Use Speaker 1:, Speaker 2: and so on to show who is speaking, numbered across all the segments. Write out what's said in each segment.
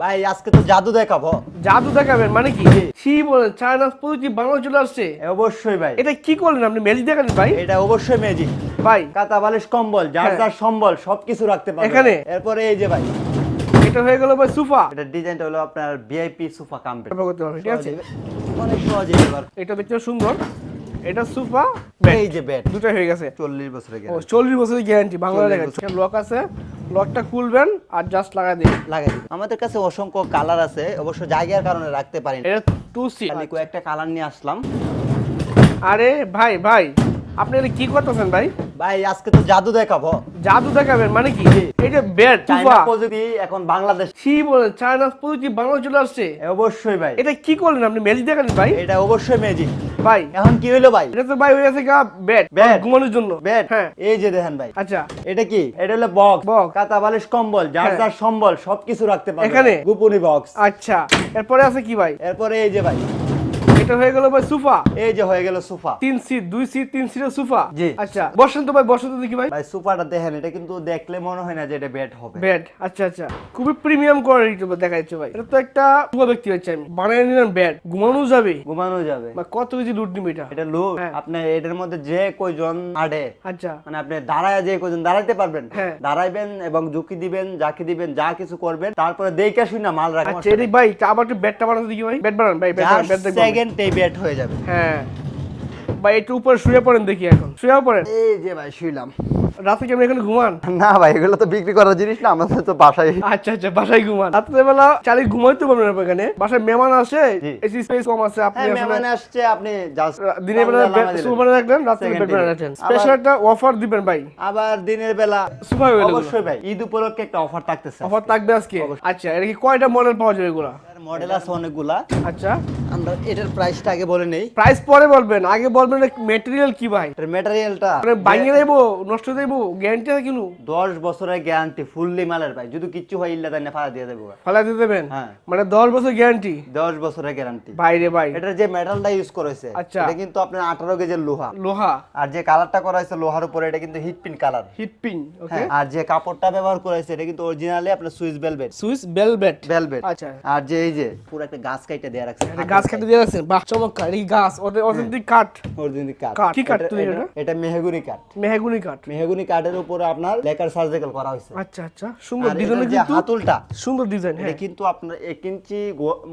Speaker 1: ভাই আজকে তো জাদু দেখাবো।
Speaker 2: জাদু দেখাবেন? মানে কি? বলেন চায়না প্রযুক্তি বাংলা চলে আসছে।
Speaker 1: অবশ্যই ভাই।
Speaker 2: এটা কি করলেন আপনি? ম্যাজিক দেখালেন ভাই?
Speaker 1: এটা অবশ্যই ম্যাজিক।
Speaker 2: ভাই।
Speaker 1: কাতা বালিশ কম্বল যার
Speaker 2: হ্যাঁ।
Speaker 1: যার সম্বল সবকিছু রাখতে পারবেন।
Speaker 2: এখানে?
Speaker 1: এরপরে এই যে ভাই।
Speaker 2: এটা হয়ে গেল ভাই সুফা।
Speaker 1: এটা ডিজাইনটা হলো আপনার ভিআইপি সোফা
Speaker 2: করতে পারবেন ঠিক আছে?
Speaker 1: অনেক সহজে এবার।
Speaker 2: এটা দেখতে সুন্দর। এটা সুফা
Speaker 1: এই যে বেড
Speaker 2: দুটাই হয়ে গেছে।
Speaker 1: চল্লিশ বছরের
Speaker 2: ও
Speaker 1: গ্যারান্টি
Speaker 2: চল্লিশ বছরের গ্যারান্টি বাংলা
Speaker 1: 40
Speaker 2: লেখা। লক আছে। লকটা খুলবেন আর জাস্ট লাগাই দিন
Speaker 1: লাগাই দিন। আমাদের কাছে অসংখ্য কালার আছে অবশ্য জায়গার কারণে রাখতে পারি না।
Speaker 2: এটা টু সি
Speaker 1: আমি কয়েকটা কালার নিয়ে আসলাম।
Speaker 2: আরে ভাই ভাই আপনি কি করতেছেন ভাই?
Speaker 1: ভাই আজকে তো জাদু দেখাবো।
Speaker 2: জাদু দেখাবেন মানে কি? এটা
Speaker 1: প্রযুক্তি এখন বাংলাদেশ
Speaker 2: কি বলেন চায়না প্রযুক্তি বাংলা চলে আসছে।
Speaker 1: অবশ্যই ভাই।
Speaker 2: এটা কি করলেন আপনি? ম্যাজিক দেখালেন ভাই?
Speaker 1: এটা অবশ্যই ম্যাজিক।
Speaker 2: ভাই।
Speaker 1: এখন কি হইল ভাই?
Speaker 2: এটা তো ভাই হয়ে গেছে গা। ঘুমানোর জন্য।
Speaker 1: বেড
Speaker 2: হ্যাঁ।
Speaker 1: এই যে দেখেন ভাই।
Speaker 2: আচ্ছা।
Speaker 1: এটা কি? এটা হলো বক্স। কাতা বালিশ কম্বল যার
Speaker 2: হ্যাঁ।
Speaker 1: যার সম্বল সবকিছু রাখতে পারবেন।
Speaker 2: এখানে?
Speaker 1: গোপনী বক্স।
Speaker 2: আচ্ছা। এরপরে আছে কি ভাই?
Speaker 1: এরপরে এই যে ভাই।
Speaker 2: এটা হয়ে গেল ভাই সোফা।
Speaker 1: এই যে হয়ে গেল সোফা।
Speaker 2: তিন সিট দুই সিট তিন সিটের সোফা?
Speaker 1: জি।
Speaker 2: আচ্ছা বসেন তো ভাই বসেন তো দেখি ভাই।
Speaker 1: ভাই সোফাটা দেখেন এটা কিন্তু দেখলে মনে হয় না যে এটা বেড হবে।
Speaker 2: বেড আচ্ছা আচ্ছা। খুবই প্রিমিয়াম কোয়ালিটি দেখা যাচ্ছে ভাই। এটা তো একটা শুভ ব্যক্তি হচ্ছে আমি। বানিয়ে নিলাম বেড ঘুমানো যাবে?
Speaker 1: ঘুমানো যাবে।
Speaker 2: বা কত কেজি লুট নিবে এটা?
Speaker 1: এটা লুক
Speaker 2: হ্যাঁ।
Speaker 1: আপনি এটার মধ্যে যে কয়জন আডে
Speaker 2: আচ্ছা।
Speaker 1: মানে আপনি দাঁড়ায় যে কয়জন দাঁড়াইতে পারবেন।
Speaker 2: হ্যাঁ।
Speaker 1: দাঁড়াইবেন এবং ঝুঁকি দিবেন দিবেন যা কিছু করবেন তারপরে দেখে শুনে মাল রাখবেন
Speaker 2: আচ্ছা ভাই আবার একটু বেডটা বানাতে দেখি ভাই। বেড বানান ভাই বেড বেড দেখব আমি।
Speaker 1: সেকেন্ডে বেড হয়ে যাবে।
Speaker 2: হ্যাঁ। ভাই একটু উপরে শুয়ে পড়েন দেখি এখন। শুয়ে পড়েন?
Speaker 1: এই যে ভাই শুইলাম।
Speaker 2: রাতে কেমন এখানে ঘুমান?
Speaker 1: না ভাই এগুলো তো বিক্রি করার জিনিস না আমাদের তো বাসায়।
Speaker 2: আচ্ছা আচ্ছা বাসায় ঘুমান। রাত্রেবেলা চালি পারবেন না এখানে। বাসায় মেহমান আসে এসি স্পেস কম আছে আপনি
Speaker 1: হ্যাঁ মেহমান আসছে আপনি
Speaker 2: দিনের বেলা সুপার রাখলেন বেড বানিয়ে স্পেশাল একটা অফার দিবেন ভাই।
Speaker 1: আবার দিনের বেলা
Speaker 2: সুপার
Speaker 1: অবশ্যই ভাই ঈদ উপলক্ষে একটা অফার থাকতেছে
Speaker 2: অফার থাকবে আজকে? আচ্ছা এটা কি কয়টা মডেল পাওয়া যাবে এগুলা?
Speaker 1: মডেল আছে অনেকগুলা।
Speaker 2: আচ্ছা।
Speaker 1: আমরা এটার প্রাইসটা আগে বলে নেই।
Speaker 2: প্রাইস পরে বলবেন। আগে বলবেন মেটেরিয়াল কি ভাই?
Speaker 1: এটার ম্যাটেরিয়ালটা
Speaker 2: দেবো নষ্ট দেবো গ্যারান্টি আছে কিনু?
Speaker 1: দশ বছরের গ্যারান্টি ফুললি মালের ভাই। যদি কিচ্ছু হয় ইল্লা তাই ফালা দিয়ে দেবো।
Speaker 2: ফালা দিয়ে দেবেন?
Speaker 1: হ্যাঁ।
Speaker 2: মানে দশ বছর গ্যারান্টি
Speaker 1: দশ বছরের গ্যারান্টি
Speaker 2: বাইরে ভাই।
Speaker 1: এটার যে মেটালটা ইউজ করেছে
Speaker 2: আচ্ছা।
Speaker 1: এটা কিন্তু আপনার আঠারো কেজির লোহা।
Speaker 2: লোহা?
Speaker 1: আর যে কালারটা করা হয়েছে লোহার উপরে এটা কিন্তু heat pin colour
Speaker 2: heat pin okay
Speaker 1: আর যে কাপড়টা ব্যবহার করেছে এটা কিন্তু অরিজিনালি আপনার Swiss velvet
Speaker 2: Swiss velvet
Speaker 1: velvet
Speaker 2: আচ্ছা।
Speaker 1: আর যে এই যে পুরো একটা গাছ কাইটা দেয়া রাখছে
Speaker 2: গাছ কাটে দিয়ে রাখছেন বাহ চমৎকার। এই গাছ অথেন্টিক কাঠ
Speaker 1: অরিজিনাল কাঠ।
Speaker 2: কি কাঠ তৈরি
Speaker 1: এটা- এটা? মেহগুনি কাঠ
Speaker 2: মেহগুনি কাঠ
Speaker 1: মেহগুনি কাঠের উপরে আপনার লেকার সার্জিক্যাল করা হয়েছে।
Speaker 2: আচ্ছা আচ্ছা। সুন্দর ডিজাইন কিন্তু।
Speaker 1: হাতুলটা
Speaker 2: সুন্দর ডিজাইন হ্যাঁ।
Speaker 1: কিন্তু আপনার এক ইঞ্চি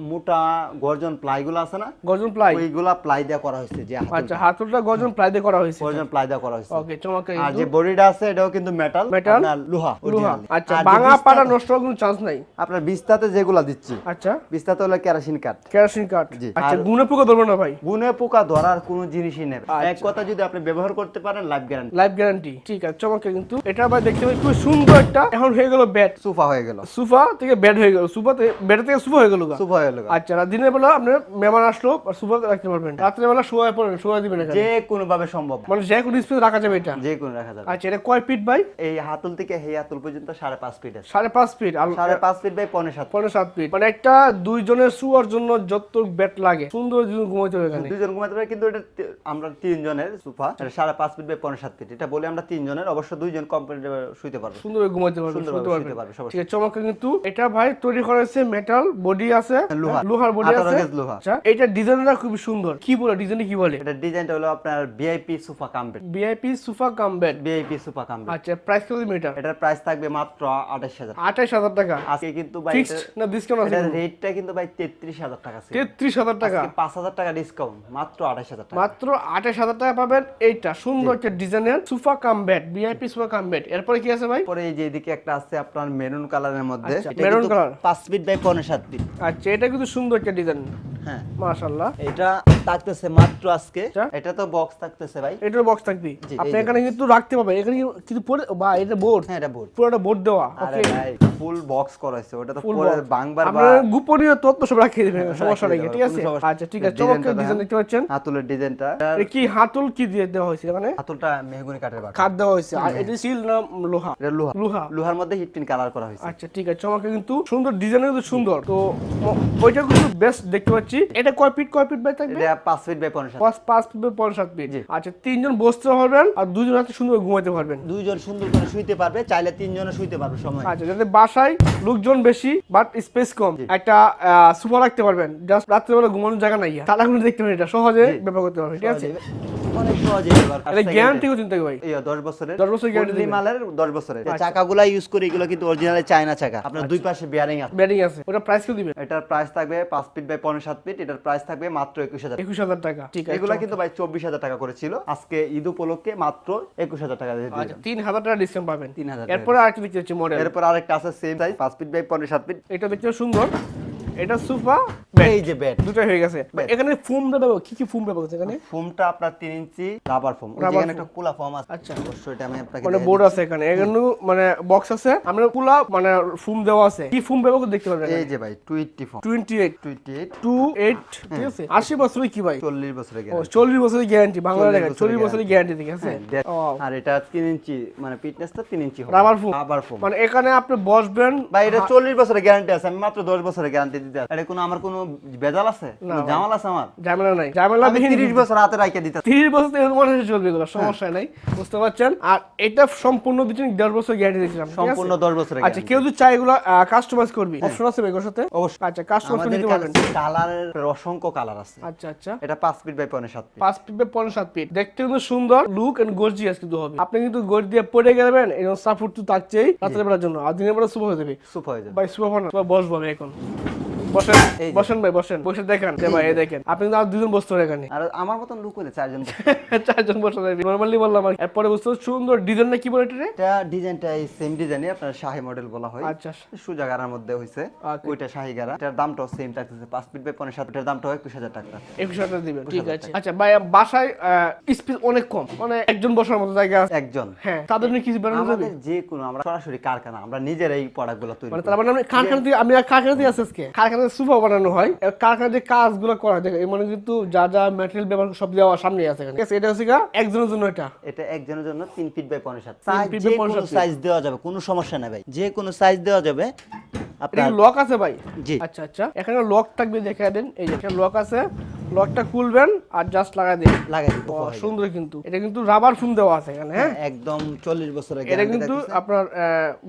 Speaker 1: মোটা গর্জন প্লাই গুলো আছে না?
Speaker 2: গর্জন প্লাই।
Speaker 1: ওইগুলা প্লাই দেওয়া করা হয়েছে যে
Speaker 2: আচ্ছা হাতুলটা গর্জন প্লাই দিয়ে করা হয়েছে।
Speaker 1: গর্জন প্লাই দেওয়া করা হয়েছে।
Speaker 2: ওকে চমৎকার
Speaker 1: আর যে বডিটা আছে এটাও কিন্তু মেটাল
Speaker 2: Metal?
Speaker 1: লোহা
Speaker 2: লোহা। আচ্ছা ভাঙা পাড়া নষ্ট হওয়ার কোনো চান্স নাই?
Speaker 1: আপনার বিস্তাতে যেগুলা দিচ্ছি।
Speaker 2: আচ্ছা।
Speaker 1: বিস্তাতে হলো কেরাসিন কাঠ
Speaker 2: কেরোসিন কাঠ
Speaker 1: জি।
Speaker 2: আচ্ছা গুনে পোকা ধরবো না ভাই?
Speaker 1: গুনে পোকা ধরার কোনো জিনিসই নেই।
Speaker 2: আচ্ছা।
Speaker 1: এক কথা যদি আপনি ব্যবহার করতে পারেন লাইফ গ্যারান্টি
Speaker 2: লাইফ গ্যারান্টি ঠিক আছে চমৎকার কিন্তু। এটা আবার দেখতে পাই খুব সুন্দর একটা এখন হয়ে গেল বেড
Speaker 1: সোফা হয়ে গেল।
Speaker 2: সোফা থেকে বেড হয়ে গেল। সোফা থেকে বেড থেকে সোফা হয়ে গেল
Speaker 1: সোফা হয়ে গেল
Speaker 2: আচ্ছা দিনের বেলা আপনার মেহমান আসলো সোফা রাখতে পারবেন। রাত্রে বেলা শোয়া শোয়া দিবেন
Speaker 1: যে কোনো ভাবে সম্ভব
Speaker 2: মানে যে কোনো স্পেস রাখা যাবে এটা।
Speaker 1: যে কোনো রাখা যাবে।
Speaker 2: আচ্ছা এটা কয় ফিট বাই
Speaker 1: এই হাতুল থেকে এই হাতুল পর্যন্ত সাড়ে পাঁচ ফিট আছে।
Speaker 2: সাড়ে পাঁচ ফিট আর
Speaker 1: সাড়ে পাঁচ ফিট বাই পনেরো সাত
Speaker 2: পনেরো সাত ফিট মানে একটা দুইজনের শুয়ার জন্য যত বেড লাগে। সুন্দর দুজন ঘুমাইতে হবে এখানে।
Speaker 1: দুজন ঘুমাতে পারে কিন্তু এটা আমরা তিনজনের সোফা এটা সাড়ে পাঁচ ফিট বাই পনেরো সাত ফিট। এটা বলে আমরা তিনজনের অবশ্য দুইজন কমফোর্টেবল শুইতে পারব।
Speaker 2: সুন্দর ঘুমাইতে পারবে
Speaker 1: সুন্দরভাবে
Speaker 2: শুতে
Speaker 1: শুতে
Speaker 2: পারবে। ঠিক আছে চমৎকার কিন্তু এটা ভাই তৈরি করা হয়েছে মেটাল বডি আছে।
Speaker 1: লোহা।
Speaker 2: লোহার বডি আছে।
Speaker 1: লোহা।
Speaker 2: আচ্ছা এটা ডিজাইনটা খুব সুন্দর। কি বলে ডিজাইন কি বলে?
Speaker 1: এটা ডিজাইনটা হলো আপনার VIP sofa cum bed
Speaker 2: VIP sofa cum bed
Speaker 1: VIP sofa cum bed
Speaker 2: আচ্ছা প্রাইস কত মিটার
Speaker 1: এটার প্রাইস থাকবে মাত্র আঠাশ হাজার।
Speaker 2: আঠাশ হাজার টাকা।
Speaker 1: আজকে কিন্তু ভাই
Speaker 2: না ডিসকাউন্ট আছে
Speaker 1: রেটটা কিন্তু ভাই তেত্রিশ হাজার টাকা ছিল।
Speaker 2: তেত্রিশ হাজার টাকা।
Speaker 1: পাঁচ হাজার টাকা ডিসকাউন্ট মাত্র আঠাশ হাজার টাকা।
Speaker 2: মাত্র আঠাশ হাজার টাকা পাবেন এইটা সুন্দর একটা ডিজাইনের sofa cum bed VIP sofa cum এরপরে কি আছে ভাই?
Speaker 1: পরে এই যে এদিকে একটা আছে আপনার মেরুন কালারের মধ্যে।
Speaker 2: আচ্ছা,
Speaker 1: এটা কিন্তু পাঁচ ফিট বাই পনেরো সাত ফিট
Speaker 2: আচ্ছা এটা কিন্তু সুন্দর একটা ডিজাইন
Speaker 1: হ্যাঁ।
Speaker 2: মাশাআল্লাহ।
Speaker 1: এটা থাকতেছে মাত্র আজকে।
Speaker 2: আচ্ছা।
Speaker 1: এটা তো বক্স থাকতেছে ভাই।
Speaker 2: এটার বক্স থাকবে। আপনি এখানে কিন্তু রাখতে পারবেন। এখানে কিন্তু পরে বা এটা বোর্ড
Speaker 1: হ্যাঁ এটা বোর্ড
Speaker 2: পুরোটা বোর্ড দেওয়া। ওকে
Speaker 1: ফুল বক্স করা হয়েছে ওটা তো পরে বাংবার বা
Speaker 2: গোপনীয় তথ্য সব রাখিয়ে দেবেন সমস্যা নেই ঠিক আছে? আচ্ছা ঠিক আছে চমৎকার ডিজাইন দেখতে পাচ্ছেন।
Speaker 1: হাতুলের ডিজাইনটা।
Speaker 2: কি হাতল কি দিয়ে দেওয়া হয়েছে এখানে
Speaker 1: হাতুলটা মেহগুনি কাঠের বাটা
Speaker 2: কাঠ দেওয়া হয়েছে আর এটা সিল না লোহা?
Speaker 1: এটা লোহা।
Speaker 2: লোহা।
Speaker 1: লোহার মধ্যে হিট পিন কালার করা হয়েছে।
Speaker 2: আচ্ছা ঠিক আছে চমৎকার কিন্তু সুন্দর ডিজাইন কিন্তু সুন্দর। তো ওইটা কিন্তু বেস্ট দেখতে পাচ্ছি। এটা কয় ফিট কয় ফিট বাই থাকবে?
Speaker 1: এটা পাঁচ ফিট বাই পনেরো সাত
Speaker 2: পাঁচ পাঁচ ফিট বাই পনেরো সাত ফিট
Speaker 1: জি।
Speaker 2: আচ্ছা তিনজন বসতে পারবেন আর দুজন হাতে সুন্দর ঘুমাতে পারবেন।
Speaker 1: দুইজন সুন্দর করে শুইতে পারবে চাইলে তিনজনে শুইতে পারবে সময়
Speaker 2: আচ্ছা যাতে বাসায় লোকজন বেশি বাট স্পেস কম। একটা সুপার রাখতে পারবেন। জাস্ট রাত্রেবেলা ঘুমানোর জায়গা নাই। তারা কোনো দেখতে পারেন এটা। সহজে। ব্যবহার করতে পারবেন। ঠিক আছে?
Speaker 1: অনেক সহজে ব্যবহার
Speaker 2: এটা গ্যারান্টি কত চিন্তা করি ভাই?
Speaker 1: বছরের।
Speaker 2: বছরের
Speaker 1: মালের দশ বছরের।
Speaker 2: আচ্ছা।
Speaker 1: চাকাগুলা ইউজ করে এগুলো কিন্তু অরিজিনাল চায়না চাকা। আপনার দুই পাশে বিয়ারিং আছে।
Speaker 2: ব্যাটিং আছে। ওটা প্রাইস কেউ দিবেন
Speaker 1: এটার প্রাইস থাকবে পাঁচ ফিট বাই পনেরো সাত ফিট এটার প্রাইস থাকবে মাত্র একুশ হাজার।
Speaker 2: টাকা। ঠিক আছে
Speaker 1: এগুলা কিন্তু ভাই চব্বিশ হাজার টাকা করে ছিল। আজকে ঈদ উপলক্ষে মাত্র একুশ হাজার টাকা দিয়ে
Speaker 2: আচ্ছা। তিন হাজার টাকা ডিসকাউন্ট পাবেন।
Speaker 1: 3000 টাকা।
Speaker 2: এরপরে আরেকটা দেখতে হচ্ছে মডেল
Speaker 1: এরপর আরেকটা আছে সেম সাইজ পাঁচ ফিট বাই পনেরো সাত ফিট
Speaker 2: এটা দেখতে সুন্দর। এটা সুপা
Speaker 1: এই যে ব্যাট
Speaker 2: দুটো হয়ে গেছে। এখানে ফোম ব্যবহার কি কি ফোম ব্যবহার এখানে?
Speaker 1: ফোমটা আপনার তিন ইঞ্চি রাবার ফোম।
Speaker 2: foam।
Speaker 1: একটা কুলা ফোম আছে।
Speaker 2: আচ্ছা।
Speaker 1: অবশ্যই এটা আমি আপনাকে
Speaker 2: মানে বোর্ড আছে এখানে। এখানে মানে বক্স আছে। আমরা পুলা মানে ফুম দেওয়া আছে। কি ফুম ব্যবহার দেখতে পারবেন
Speaker 1: এই যে ভাই টুইটি foam.
Speaker 2: Twenty eight.
Speaker 1: Tweety eight.
Speaker 2: Two eight ঠিক আছে? আশি বছরের কি ভাই?
Speaker 1: চল্লিশ বছরের
Speaker 2: ও
Speaker 1: guarantee।
Speaker 2: চল্লিশ বছরের গ্যারান্টি বাংলা
Speaker 1: 40 বছরের
Speaker 2: চল্লিশ বছরের গ্যারান্টি ঠিক আছে?
Speaker 1: হ্যাঁ, আর এটা তিন ইঞ্চি মানে ফিটনেসটা তিন inch
Speaker 2: Rubber foam?
Speaker 1: Rubber foam
Speaker 2: মানে এখানে আপনি বসবেন
Speaker 1: ভাই এটা চল্লিশ বছরের গ্যারান্টি আছে। আমি মাত্র দশ বছরের গ্যারান্টি দিতে এটা কোনো আমার কোনো ভেজাল আছে? জামাল আছে আমার?
Speaker 2: ঝামেলা নাই। ঝামেলা
Speaker 1: আমি
Speaker 2: বিহীন
Speaker 1: তিরিশ বছর হাতে রাখে দিতে আছি।
Speaker 2: তিরিশ বছর থেকে মনে চলবে এগুলো সমস্যা নাই বুঝতে পারছেন? আর এটা সম্পূর্ণ দিচ্ছেন দশ বছর গ্যারান্টি দিচ্ছিলাম
Speaker 1: সম্পূর্ণ দশ বছরের
Speaker 2: আচ্ছা কেউ যদি চাই এগুলো কাস্টমাইজ করবি। অপশন আছে এগুলোর সাথে?
Speaker 1: অবশ্যই।
Speaker 2: আচ্ছা কাস্টমাইজ করে
Speaker 1: আমাদের
Speaker 2: পারবেন।
Speaker 1: কালারের অসংখ্য কালার আছে।
Speaker 2: আচ্ছা আচ্ছা।
Speaker 1: এটা feet by feet
Speaker 2: feet by দেখতে কিন্তু সুন্দর লুক এন্ড গর্জিয়াস কিন্তু হবে। আপনি কিন্তু গড় দিয়ে পড়ে গেলেন এরকম সাপোর্ট তো থাকছেই রাতের বেলার জন্য। আর দিনের বেলা শুভ হয়ে যাবে।
Speaker 1: সুপ হয়ে যাবে।
Speaker 2: ভাই না বসবো আমি এখন। বসেন বসেন ভাই বসেন। বসে দেখেন। যে ভাই দেখেন। আপনি কিন্তু আর দুজন বসতে পারেন এখানে।
Speaker 1: আর আমার মতন লুক হলে চারজন
Speaker 2: চারজন বসে যাবে। নর্মালি বললাম আর এরপরে বুঝতে সুন্দর ডিজাইনটা কি বলে এটা
Speaker 1: এটা ডিজাইনটা এই সেম ডিজাইনই আপনার শাহী মডেল বলা হয়।
Speaker 2: আচ্ছা
Speaker 1: সুজা গারার মধ্যে হইছে। ওইটা শাহী গারা এটার দামটাও সেম থাকতেছে। পাঁচ ফিট বাই পনেরো সাত ফিটের দামটাও একুশ হাজার টাকা।
Speaker 2: একুশ হাজার টাকা দিবেন। ঠিক আছে। আচ্ছা ভাই বাসায় স্পেস অনেক কম। মানে একজন বসার মতো জায়গা আছে।
Speaker 1: একজন।
Speaker 2: হ্যাঁ তাদের নিয়ে কিছু বানানো যাবে?
Speaker 1: যে কোনো আমরা সরাসরি কারখানা আমরা নিজেরাই এই প্রোডাক্টগুলো তৈরি
Speaker 2: মানে। তার মানে কারখানা থেকে আমি কারখানা আসছি আজকে। কারখানাতে সুফা বানানো হয়। কারখানা যে কাজগুলো করা হয় মানে কিন্তু যা যা ম্যাটেরিয়াল ব্যবহার সব দেওয়া সামনে আছে এখানে। এটা হচ্ছে একজনের জন্য এটা।
Speaker 1: এটা একজনের জন্য তিন ফিট বাই পনেরো সাত সাইজ দেওয়া যাবে কোনো সমস্যা নাই ভাই। যে কোনো সাইজ দেওয়া যাবে আপনার
Speaker 2: লক আছে ভাই?
Speaker 1: জি।
Speaker 2: আচ্ছা আচ্ছা। এখানে লক থাকবে দেখে দেন। এই যে লক আছে। লকটা খুলবেন আর জাস্ট লাগাই দিন
Speaker 1: লাগাই
Speaker 2: ও, সুন্দর কিন্তু। এটা কিন্তু রাবার ফোম দেওয়া আছে এখানে হ্যাঁ?
Speaker 1: একদম চল্লিশ বছরের
Speaker 2: এটা কিন্তু। আপনার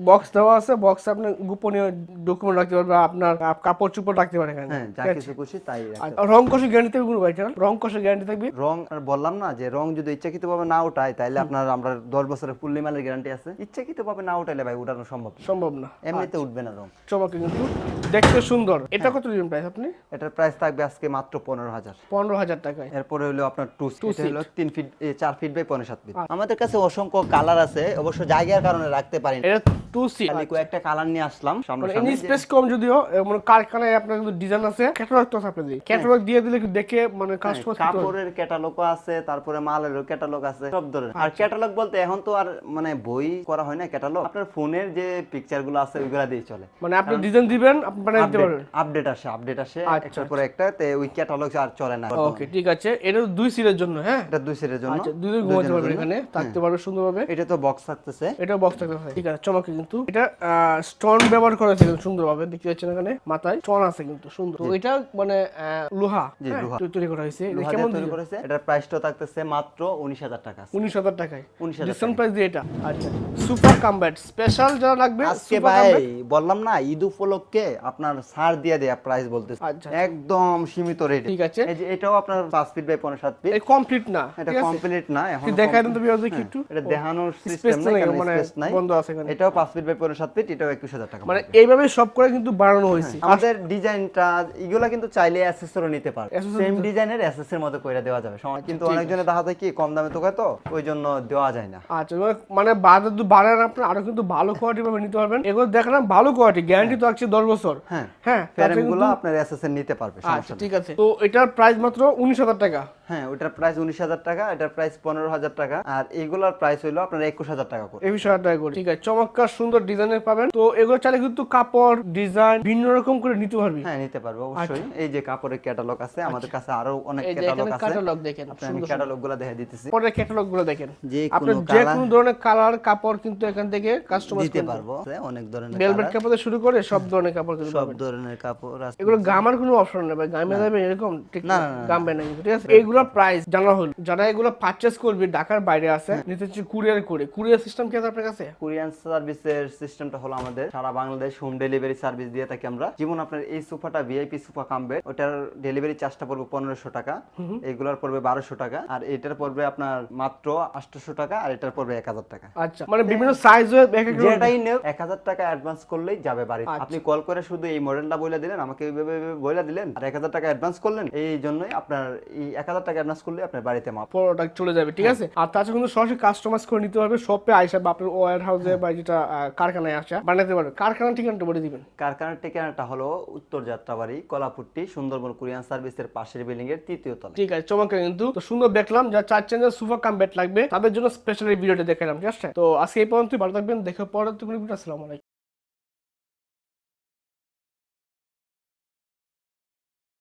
Speaker 2: বক্স দেওয়া আছে। বক্সে আপনি গোপনীয় ডকুমেন্ট রাখতে পারবেন আপনার কাপড় চোপড় রাখতে পারেন এখানে।
Speaker 1: হ্যাঁ যা কিছু খুশি তাই রাখতে
Speaker 2: রং কষে গ্যারান্টি থাকবে ভাই? এটা? রং কষে গ্যারান্টি থাকবে?
Speaker 1: রং আর বললাম না যে রং যদি ইচ্ছাকৃত ভাবে না উঠায় তাহলে আপনার আমরা দশ বছরের ফুল মালের গ্যারান্টি আছে। ইচ্ছাকৃত ভাবে না উঠাইলে ভাই উঠানো সম্ভব
Speaker 2: সম্ভব না।
Speaker 1: এমনিতে উঠবে না রং।
Speaker 2: চমকে কিন্তু দেখতে সুন্দর। এটা কত দিন প্রাইস আপনি?
Speaker 1: এটার প্রাইস থাকবে আজকে মাত্র পনেরো হাজার।
Speaker 2: পনেরো হাজার টাকায়।
Speaker 1: এরপরে হলো আপনার টু হলো তিন ফিট চার ফিট বাই পনেরো সাত ফিট
Speaker 2: আচ্ছা।
Speaker 1: আমাদের কাছে অসংখ্য কালার আছে অবশ্য জায়গার কারণে রাখতে পারেন।
Speaker 2: এটা টু সি
Speaker 1: খালি কয়েকটা কালার নিয়ে আসলাম
Speaker 2: মানে
Speaker 1: সামনে
Speaker 2: স্পেস কম যদিও মানে কারখানায় আপনার কিন্তু ডিজাইন আছে ক্যাটালগ তো আপনি দিই ক্যাটালগ দিয়ে দিলে দেখে মানে কাস্টমার
Speaker 1: কাপড়ের ক্যাটালগও আছে তারপরে মালেরও ক্যাটালগ আছে সব ধরনের। আর ক্যাটালগ বলতে এখন তো আর মানে বই করা হয় না ক্যাটালগ আপনার ফোনের যে আছে ওইগুলা দিয়ে চলে।
Speaker 2: মানে আপনি ডিজাইন দিবেন আপনি বানিয়ে দিতে পারবেন।
Speaker 1: আপডেট আসে আপডেট আসে
Speaker 2: আচ্ছা,
Speaker 1: একটার পরে একটা তে ওই ক্যাটালগ আর চলে না।
Speaker 2: ওকে ঠিক আছে। এটা দুই সিটের জন্য হ্যাঁ?
Speaker 1: এটা দুই সেটের জন্য।
Speaker 2: আচ্ছা দুই দিন ঘুমাতে
Speaker 1: জন্য।
Speaker 2: এখানে থাকতে পারবে সুন্দরভাবে।
Speaker 1: এটা তো বক্স থাকতেছে।
Speaker 2: এটা বক্স থাকতে পারে ঠিক আছে চমকে কিন্তু এটা স্টোন ব্যবহার করেছে কিন্তু সুন্দরভাবে দেখতে পাচ্ছেন এখানে মাথায় স্টোন আছে কিন্তু সুন্দর। তো এটা মানে লোহা হ্যাঁ। তৈরি করা হয়েছে। এটা কেমন
Speaker 1: তৈরি করেছে। এটার প্রাইসটা থাকতেছে মাত্র উনিশ হাজার টাকা
Speaker 2: উনিশ হাজার টাকায়।
Speaker 1: 19,000
Speaker 2: ডিসকাউন্ট প্রাইস দিয়ে এটা। আচ্ছা সুপার কামব্যাট স্পেশাল যারা লাগবে
Speaker 1: আজকে ভাই বললাম না ঈদ উপলক্ষে আপনার ছাড় দিয়ে দেয়া প্রাইস বলতেছে।
Speaker 2: আচ্ছা।
Speaker 1: একদম সীমিত রেট
Speaker 2: ঠিক আছে।
Speaker 1: এই যে এটাও আপনার পাঁচ ফিট বাই পনেরো সাত ফিট
Speaker 2: এই কমপ্লিট না
Speaker 1: এটা কমপ্লিট না এখন
Speaker 2: কি দেখাই দেন তো বিয়াজ দেখি একটু।
Speaker 1: এটা দেখানোর সিস্টেম নাই
Speaker 2: মানে বন্ধ আছে এখানে।
Speaker 1: এটাও পাঁচ ফিট বাই পনেরো সাত ফিট এটাও একুশ হাজার টাকা
Speaker 2: মানে এইভাবে সব করে কিন্তু বানানো হয়েছে।
Speaker 1: আমাদের ডিজাইনটা এগুলা কিন্তু চাইলে অ্যাসেসরও নিতে পারে। সেম ডিজাইনের অ্যাসেসের মধ্যে কইরা দেওয়া যাবে। সময় কিন্তু অনেকজনে দেখা যায় কি কম দামে তো কয় তো ওই জন্য দেওয়া যায় না।
Speaker 2: আচ্ছা মানে- বাজার যদি বাড়ান আপনার আরও কিন্তু ভালো কোয়ালিটি ভাবে নিতে পারবেন। এগুলো দেখালাম ভালো কোয়ালিটি গ্যারান্টি তো আছে দশ বছর।
Speaker 1: হ্যাঁ
Speaker 2: হ্যাঁ তাতে
Speaker 1: গুলো আপনার অ্যাসেসের নিতে পারবে
Speaker 2: আচ্ছা ঠিক আছে। তো এটার প্রাইস মাত্র উনিশ হাজার টাকা।
Speaker 1: হ্যাঁ ওটার প্রাইস উনিশ হাজার টাকা এটার প্রাইস পনেরো হাজার টাকা আর এগুলার প্রাইস হইল আপনার একুশ হাজার টাকা করে।
Speaker 2: একুশ হাজার টাকা করে। ঠিক আছে চমৎকার সুন্দর ডিজাইনের পাবেন। তো এগুলো চাইলে কিন্তু কাপড় ডিজাইন ভিন্ন রকম করে নিতে পারবি।
Speaker 1: হ্যাঁ নিতে পারব অবশ্যই। এই যে কাপড়ের ক্যাটালগ আছে আমাদের কাছে আরও অনেক
Speaker 2: আচ্ছা। এই যে
Speaker 1: ক্যাটালগ আছে।
Speaker 2: ক্যাটালগ দেখেন
Speaker 1: আপনি আমি ক্যাটালগগুলো দেখে দিতেছি।
Speaker 2: পরের ক্যাটালগগুলো দেখেন।
Speaker 1: যে
Speaker 2: আপনি
Speaker 1: কোনো
Speaker 2: যে কোনো ধরনের কালার কাপড় কিন্তু এখান থেকে কাস্টমাইজ
Speaker 1: দিতে পারব। অনেক ধরনের
Speaker 2: ভেলভেট কাপড় থেকে শুরু করে সব ধরনের কাপড় কিন্তু
Speaker 1: সব ধরনের কাপড় আছে।
Speaker 2: এগুলো গামার কোনো অপশন নেই ভাই। গামে যাবে এরকম ঠিক
Speaker 1: না,
Speaker 2: গামবে না কিন্তু, ঠিক আছে? এগুলো প্রাইস জানা হলো। যারা এগুলো পারচেজ করবে ঢাকার বাইরে আছে
Speaker 1: হ্যাঁ।
Speaker 2: নিতে হচ্ছে কুরিয়ার করে। কুরিয়ার সিস্টেম কি আছে আপনার কাছে?
Speaker 1: কোরিয়ান সার্ভিসের সিস্টেমটা হলো আমাদের সারা বাংলাদেশ হোম ডেলিভারি সার্ভিস দিয়ে থাকি আমরা। যেমন আপনার এই সোফাটা ভিআইপি সোফা কামবে ওটার ডেলিভারি চার্জটা পড়বে পনেরোশো টাকা। এইগুলার পড়বে বারোশো টাকা। আর এটার পড়বে আপনার মাত্র আটশোশো টাকা আর এটার পড়বে এক হাজার টাকা।
Speaker 2: আচ্ছা মানে বিভিন্ন সাইজ হয়ে
Speaker 1: যেটাই নেও এক হাজার টাকা অ্যাডভান্স করলেই যাবে বাড়ি
Speaker 2: আচ্ছা।
Speaker 1: আপনি কল করে শুধু এই মডেলটা বলে দিলেন আমাকে এইভাবে বলে দিলেন আর এক হাজার টাকা অ্যাডভান্স করলেন এই জন্যই আপনার এই এক হাজার টাকা অ্যাডভান্স করলে আপনার বাড়িতে মাপ।
Speaker 2: প্রোডাক্ট চলে যাবে ঠিক আছে? আর তাছাড়া কিন্তু সরাসরি কাস্টমাইজ করে নিতে হবে। শপে আইসা বা আপনার ওয়ার হাউসে বা যেটা কারখানায় আসা বানাতে পারবে কারখানার ঠিকানাটা বলে দিবেন।
Speaker 1: কারখানার ঠিকানাটা হলো উত্তর যাত্রাবাড়ি কলাপুট্টি সুন্দরবন কোরিয়ান সার্ভিসের পাশের বিল্ডিং এর তৃতীয় তলা
Speaker 2: ঠিক আছে চমৎকার কিন্তু। তো সুন্দর দেখলাম যা চার চেঞ্জার সুপার কাম বেড লাগবে। তাদের জন্য স্পেশাল এই ভিডিওটা দেখালাম ঠিক আছে? তো আজকে এই পর্যন্ত ভালো থাকবেন দেখে পরে তুমি আসসালামু আলাইকুম।